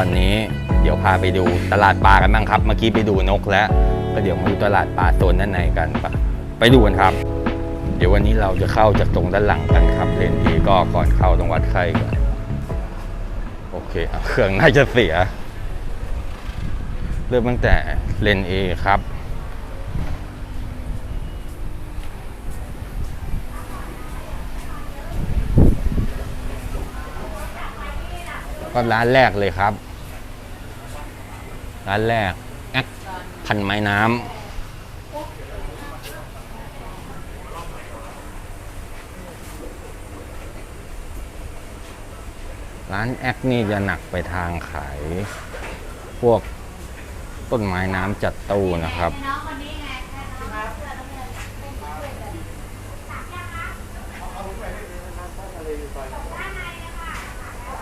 ตอนนี้เดี๋ยวพาไปดูตลาดปลากันบ้างครับ เมื่อกี้ไปดูนกแล้ว ก็เดี๋ยวมาดูตลาดปลาโซนด้านในกันปะไปดูกันครับ เดี๋ยววันนี้เราจะเข้าจากตรงด้านหลังกันครับเลนเอก็ก่อนเข้าต้องวัดไข้ก่อนโอเคเครื่องน่าจะเสีย เริ่มตั้งแต่เลนเอครับก็ร้านแรกเลยครับ ร้านแรกแอคพันไม้น้ำร้านแอคนี่จะหนักไปทางขาย พวกต้นไม้น้ำจัดตู้นะครับ น้องคนนี้ไงแค่น้องเสื้อน้ำเงินเป็นผู้ช่วยกัน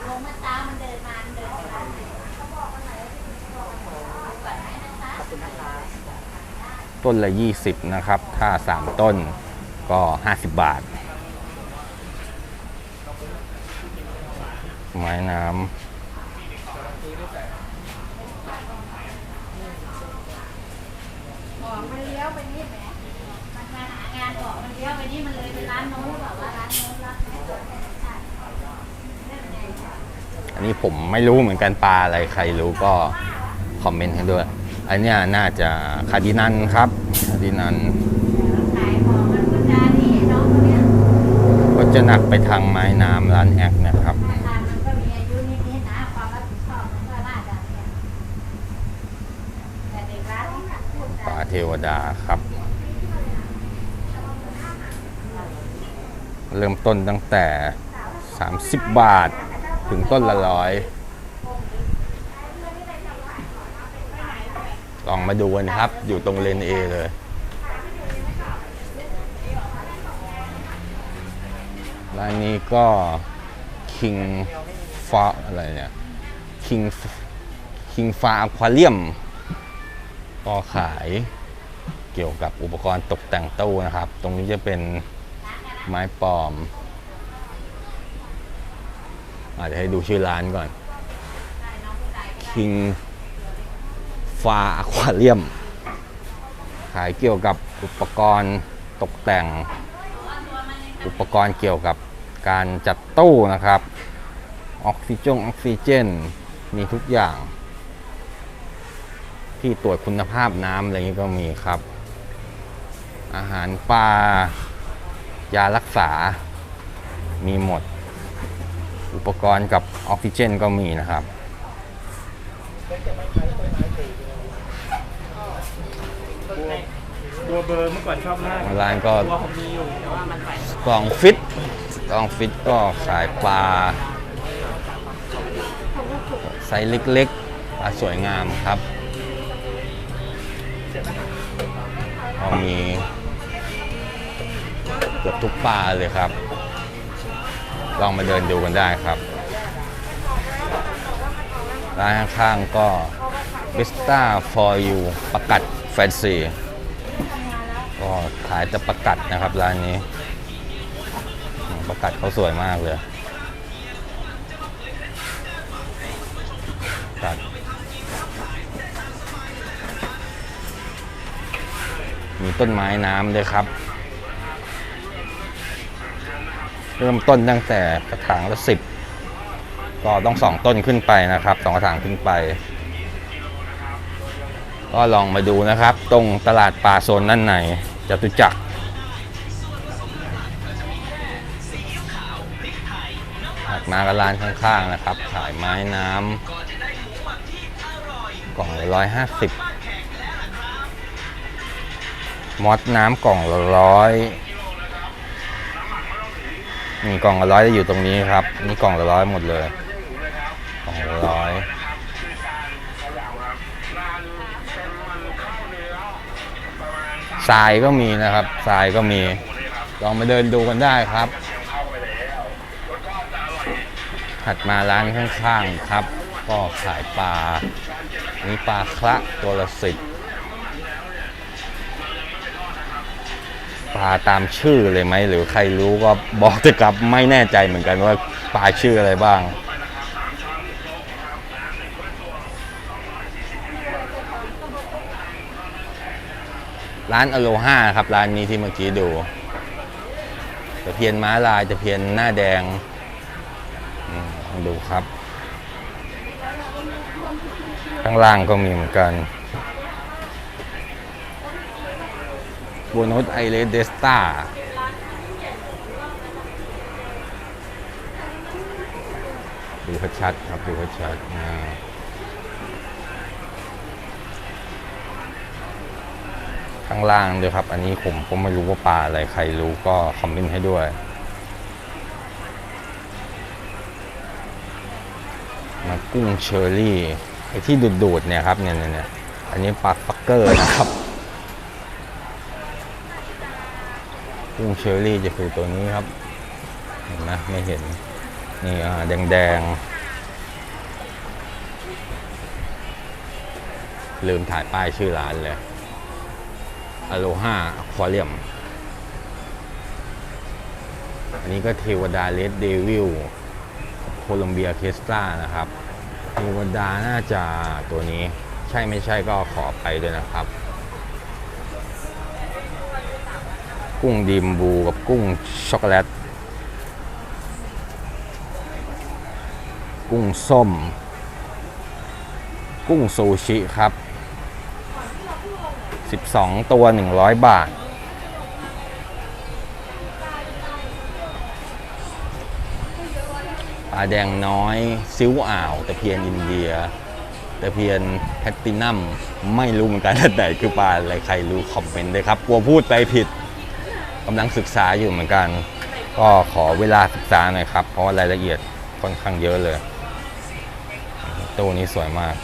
ลงเมื่อเช้ามันเดินมามันเดินมาเขาบอกว่าไหนบอกก่อนให้นะคะ ต้นละ 20 นะครับ ถ้า 3 ต้นก็ 50 บาท ไม้น้บอกมันเลี้ยวไปนี่แหมมันมาหางานบอกมันเลี้ยวไปนี่มันเลยไปร้านโน้นบอกว่าร้านโน้นรับไม่สนใจไม่ได้นั่นไงำอันนี้ผมไม่รู้เหมือนกันปลาอะไรใครรู้ก็คอมเมนต์ให้ด้วย อันนี้น่าจะคาดินันครับคาดินันก็จะหนักไปทางไม้น้ำร้านแอคนะครับป่าเทวดาครับ เริ่มต้นตั้งแต่ 30 บาทถึงต้นละร้อย ลองมาดูกันครับ อยู่ตรงเลนเอเลย ร้านนี้ก็ King ฟ้าอะไรเนี่ย King King ฟ้าอควาเรียมก็ขายเกี่ยวกับอุปกรณ์ตกแต่งตู้นะครับ ตรงนี้จะเป็นไม้ปลอม อาจจะให้ดูชื่อร้านก่อน King ฟาอควาเรียม ขายเกี่ยวกับอุปกรณ์ตกแต่ง อุปกรณ์เกี่ยวกับการจัดตู้นะครับ ออกซิจงออกซิเจน มีทุกอย่าง ที่ตรวจคุณภาพน้ำอะไรนี้ก็มีครับ อาหารปลายารักษา มีหมด อุปกรณ์กับออกซิเจนก็มีนะครับ ตัวเบอร์เมื่อก่อนชอบมากร้านก็ตัวผมมีอยู่แต่ว่ามันใส่กล่องฟิตกล่องฟิตก็ขายปลาไซส์เล็กๆปลาสวยงามครับก็มีเกือบทุกปลาเลยครับ ลองมาเดินดูกันได้ครับ ร้านข้างๆก็ Vista for you ประกัดแฟนซี ก็ขายแต่ประกัดนะครับร้านนี้ประกัดเขาสวยมากเลยประกัดมีต้นไม้น้ำด้วยครับ เริ่มต้นตั้งแต่กระถางละสิบก็ต้องสองต้นขึ้นไปนะครับสองกระถางขึ้นไป ก็ลองมาดูนะครับ ตรงตลาดปลาโซนด้านใน จตุจักรถัดมาก็ร้านข้างๆนะครับ ขายไม้น้ำกล่องละร้อยห้าสิบมอสน้ำกล่องละร้อยนี่กล่องละร้อยจะอยู่ตรงนี้ครับ นี่กล่องละร้อยหมดเลย ทรายก็มีนะครับทรายก็มี ลองมาเดินดูกันได้ครับ ถัดมาร้านข้างๆครับ ก็ขายปลามีปลาคละตัวละสิบปลาตามชื่อเลยไหม หรือใครรู้ก็บอกจะกลับไม่แน่ใจเหมือนกันว่าปลาชื่ออะไรบ้าง ร้านอโลฮาครับร้านนี้ที่เมื่อกี้ดูตะเพียนม้าลายตะเพียนหน้าแดงลองดูครับ ข้างล่างก็มีเหมือนกันบูโนสไอเลสเดสตาดูชัดๆครับ ดูชัดๆอ่า ข้างล่างด้วยครับ อันนี้ผมก็ไม่รู้ว่าปลาอะไรใครรู้ก็คอมเมนต์ให้ด้วยมากุ้งเชอรี่ไอ้ที่ดูดๆเนี่ยครับเนี่ยเนี่ยเนี่ยอันนี้ปลาฟักเกอร์นะครับกุ้งเชอรี่จะคือตัวนี้ครับ เห็นไหมไม่เห็น นี่อ่าแดงแดงๆลืมถ่ายป้ายชื่อร้านเลย อโลฮาควาเรียม อันนี้ก็เทวดาเลดเดวิลโคลัมเบียเคสตรานะครับ เทวดาน่าจะตัวนี้ใช่ไม่ใช่ก็ขอไปด้วยนะครับ กุ้งดิมบูกับกุ้งช็อกโกแลต กุ้งส้ม กุ้งซูชิครับ 12 ตัว 100 บาท ปลาแดงน้อย ซิ้วอ่าวตะเพียนอินเดียตะเพียนแพตตินัมไม่รู้เหมือนกันแต่คือปลาอะไรใครรู้คอมเมนต์เลยครับ กลัวพูดไปผิดกำลังศึกษาอยู่เหมือนกัน ก็ขอเวลาศึกษาหน่อยครับ เพราะว่ารายละเอียดค่อนข้างเยอะเลย ตัวนี้สวยมาก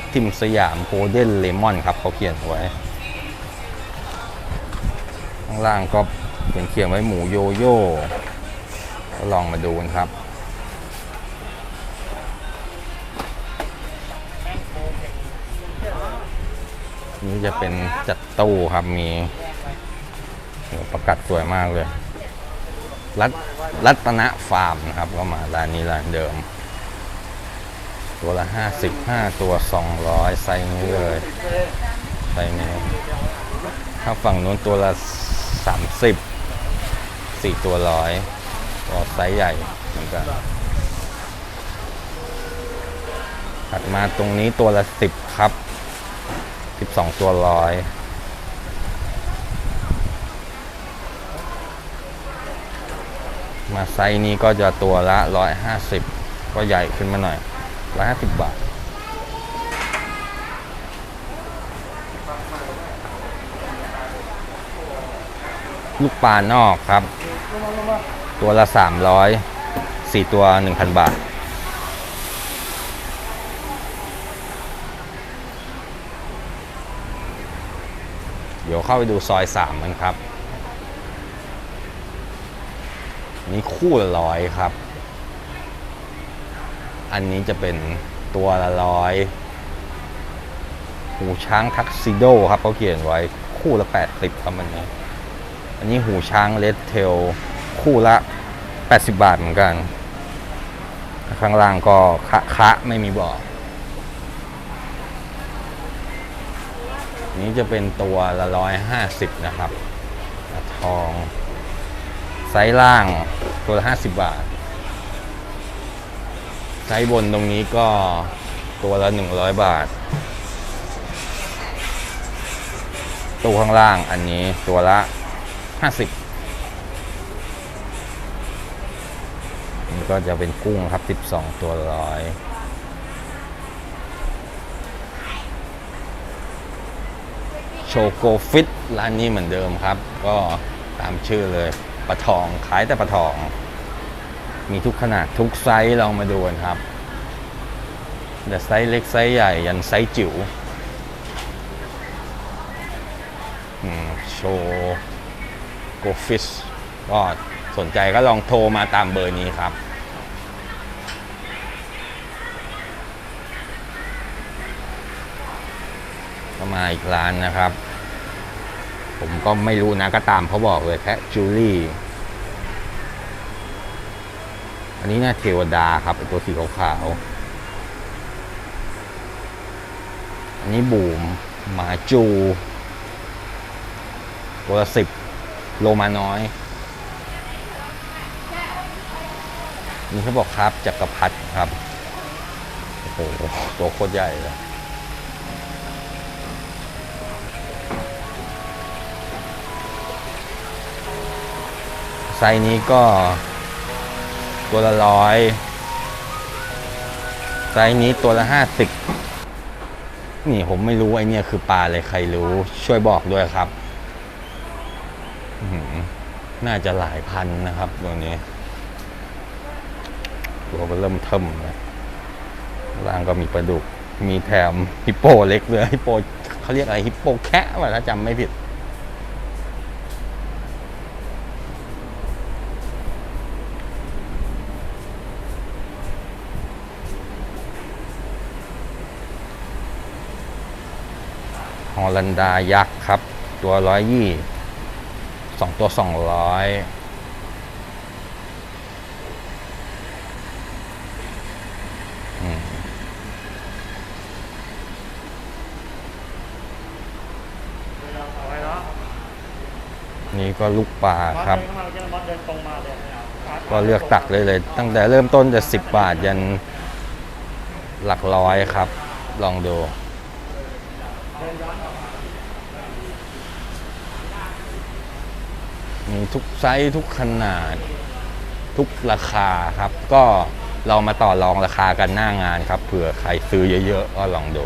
ทับทิมสยามโกลเด้นเลมอนครับเขาเขียนไว้ ข้างล่างก็เขียนเขียนไว้หมูโยโย่ก็ลองมาดูกันครับนี่จะเป็นจัดตู้ครับมีประกัดสวยมากเลย รัตรัตนะฟาร์มนะครับก็มาร้านนี้ร้านเดิม ตัวละ55ตัว 200 ไซส์นี้เลย ไซส์นี้ ถ้าฝั่งนู้นตัวละ 30 4 ตัวร้อยก็ไซส์ใหญ่เหมือนกัน ถัดมาตรงนี้ตัวละ 10 ครับ 12 ตัวร้อยมาไซส์นี้ก็จะตัวละ 150 ก็ใหญ่ขึ้นมาหน่อย 150บาท ลูกปลานอกครับ ตัวละ300 4ตัว1,000บาท เดี๋ยวเข้าไปดูซอย3กันครับ นี่คู่ละร้อยครับ อันนี้จะเป็นตัวละร้อยหูช้างทักซิโดครับเขาเขียนไว้คู่ละ 80ครับมันนี้ อันนี้หูช้างเลดเทลคู่ละ 80 บาทเหมือนกัน ข้างล่างก็คะคะไม่มีบอกนี้จะเป็นตัวละร้อยห้าสิบนะครับ ทอง ไซส์ล่างตัวละห้าสิบบาท ไซส์บนตรงนี้ก็ตัวละหนึ่งร้อยบาท ตัวข้างล่างอันนี้ตัวละห้าสิบนี่ก็จะเป็นกุ้งครับสิบสองตัวร้อยโชโกฟิตร้านนี้เหมือนเดิมครับ ก็ตามชื่อเลยปลาทองขายแต่ปลาทอง มีทุกขนาดทุกไซส์ลองมาดูกันครับแต่ไซส์เล็กไซส์ใหญ่ยันไซส์จิ๋วโชโกฟิชก็สนใจก็ลองโทรมาตามเบอร์นี้ครับก็มาอีกร้านนะครับ ผมก็ไม่รู้นะก็ตามเขาบอกเลยแค่จูลี่ อั นนี้น่าเทวดาครับไอตัวสีขาวอันี่บูมหมาจู ตัวละสิบโลมาน้อย นี่เขาบอกครับจักรพรรดิครับ โอ้โห ตัวโคตรใหญ่เลยไซนี้ก็ ตัวละร้อยไซส์นี้ตัวละห้าสิบนี่ผมไม่รู้ไอเนี่ยคือปลาอะไรใครรู้ ช่วยบอกด้วยครับ น่าจะหลายพันนะครับตัวนี้ ตัวมันเริ่มเทิมนะล่างก็มีปลาดุก มีแถมฮิปโปเล็กเลยฮิปโปเขาเรียกอะไรฮิปโปแคะว่ะถ้าจำไม่ผิด ฮอลันดายักษ์ครับ ตัวร้อยยี่สองตัวสองร้อยนี่ก็ลูกปลาครับมอสเดินเข้ามาเมื่อกี้มอสเดินตรงมาเลยครับ ก็เลือกตักเลยเลย ตั้งแต่เริ่มต้นจะสิบบาทยันหลักร้อยครับ ลองดู มีทุกไซส์ทุกขนาด ทุกราคาครับ ก็เรามาต่อรองราคากันหน้างานครับเผื่อใครซื้อเยอะๆก็ลองดู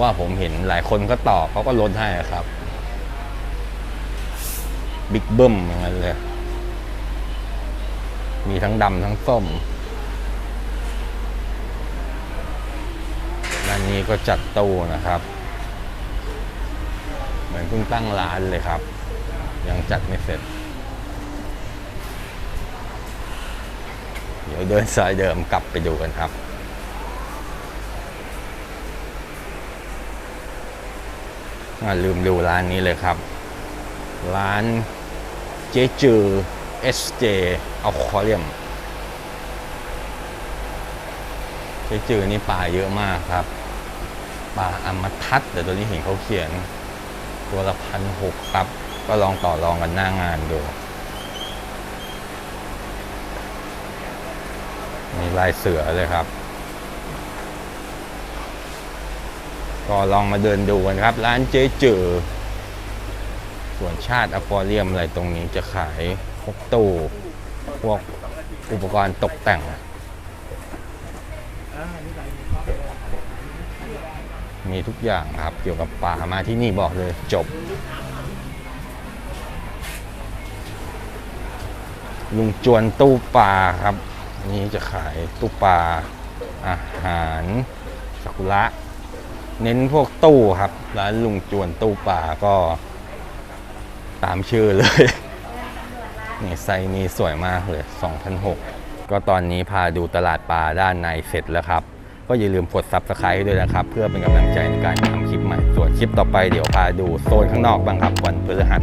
ว่าผมเห็นหลายคนก็ต่อเขาก็ลดให้ครับบิ๊กเบิ้มอย่างนั้นเลย มีทั้งดำทั้งส้มด้านนี้ก็จัดตู้นะครับ เหมือนเพิ่งตั้งร้านเลยครับ ยังจัดไม่เสร็จ เดี๋ยวเดินสายเดิมกลับไปดูกันครับลืมดูร้านนี้เลยครับ ร้านเจจือ SJ เอาคอเรียมเจจือนี่ปลาเยอะมากครับปลาอมทัศน์แต่ตัวนี้เห็นเขาเขียน ตัวละพันหกครับ ก็ลองต่อรองกันหน้างานดู มีลายเสือเลยครับ ก็ลองมาเดินดูกันครับ ร้านเจ๊จือส่วนชาติอควาเรียมอะไรตรงนี้จะขายพวกตู้พวกอุปกรณ์ตกแต่ง มีทุกอย่างครับ เกี่ยวกับปลามาที่นี่บอกเลยจบ ลุงจวนตู้ปลาครับ นี่จะขายตู้ปลาอาหารสักุระเน้นพวกตู้ครับ ร้านลุงจวนตู้ปลาก็ตามชื่อเลยนี่ไซนี้สวยมากเลย2,006ก็ตอนนี้พาดูตลาดปลาด้านในเสร็จแล้วครับ ก็อย่าลืมกดซับสไคร b e ด้วยนะครับ เพื่อเป็นกำลังใจในการทำคลิปใหม่ ส่วนคลิปต่อไปเดี๋ยวพาดูโซนข้างนอกบ้างครับวันพฤหัส